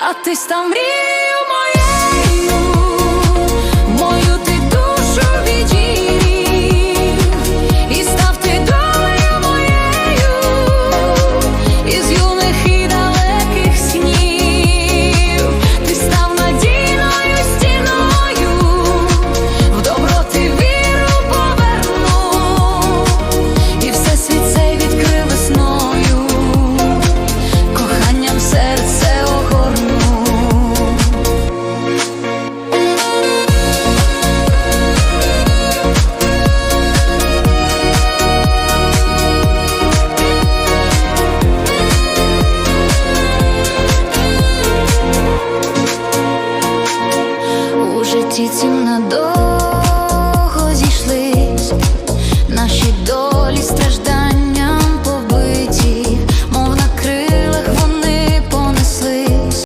а ти став мрією. Тіцім надовго зійшлись наші долі страждання.